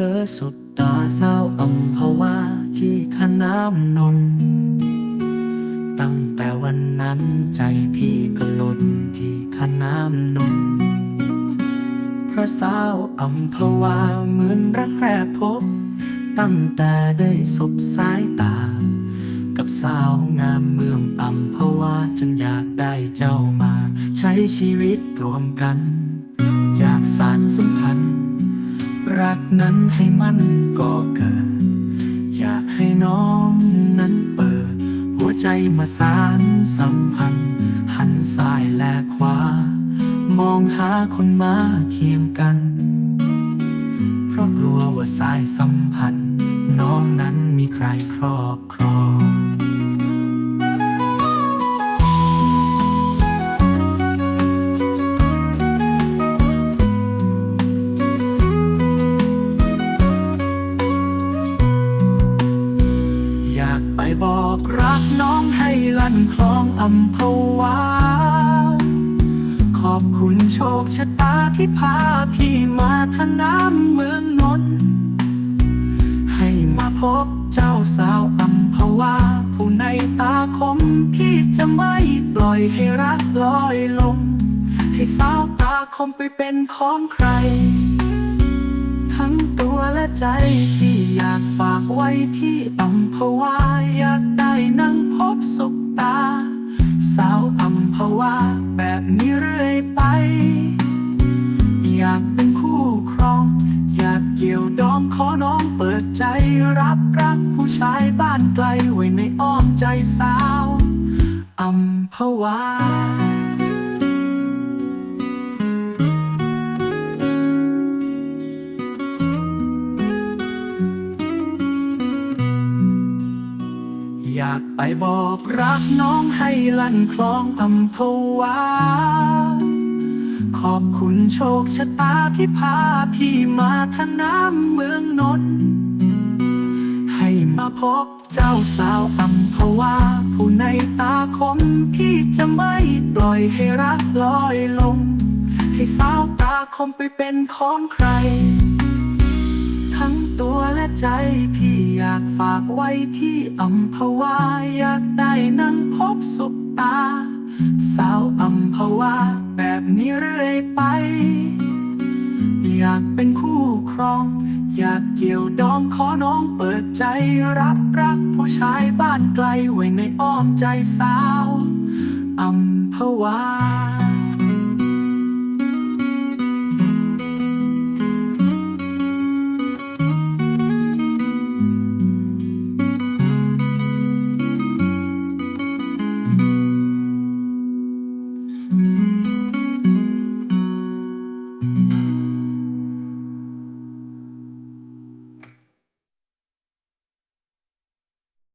ลอสุดตาเศร้าอัมพวาที่ขน้ำนน ตั้งแต่วันนั้นใจพี่ก็หล่นที่ขน้ำนนเพราะสาวอัมพวาเหมือนรักแรกพบ ตั้งแต่ได้สบสายตา กับสาวงามเมืองอัมพวาจนอยากได้เจ้ามา ใช้ชีวิตรวมกัน อยากสารสัมพันธ์ รักนั้นให้มันก็เกิด อยากให้น้องนั้นเปิด หัวใจมาสารสัมพันธ์ หันซ้ายและขวา มองหาคนมาเคียงกัน เพราะกลัวว่าสายสัมพันธ์ น้องนั้นมีใครครอบครอง คลองอัมพวา ขอบคุณโชคชะตาที่พาพี่มาทน้ำเมืองนนท์ให้มาพบเจ้าสาวอัมพวา ผู้ในตาคมพี่จะไม่ปล่อยให้รักลอยลง ให้สาวตาคมไปเป็นของใคร ทั้งตัวและใจที่อยากฝากไว้ที่อัม รับรักผู้ชายบ้านไกลไว้ในอ้อมใจสาวอัมพวาอยากไปบอกรักน้องให้ลั่นคลองอัมพวา ขอบคุณโชคชะตาที่พาพี่มาทน้ำเมืองนนท์ มาพบเจ้าสาวอัมพวาผู้ในตาคมพี่จะไม่ปล่อยให้รักลอยลง ให้สาวตาคมไปเป็นของใคร ทั้งตัวและใจพี่อยากฝากไว้ที่อัมพวาอยากได้นั่งพบสุขตา สาวอัมพวาแบบนี้เรื่อยไป อยากเป็นคู่ครอง อยากเกี่ยวดองขอน้องเปิดใจรับรักผู้ชายบ้านไกลไว้ในอ้อมใจสาวอัมพวา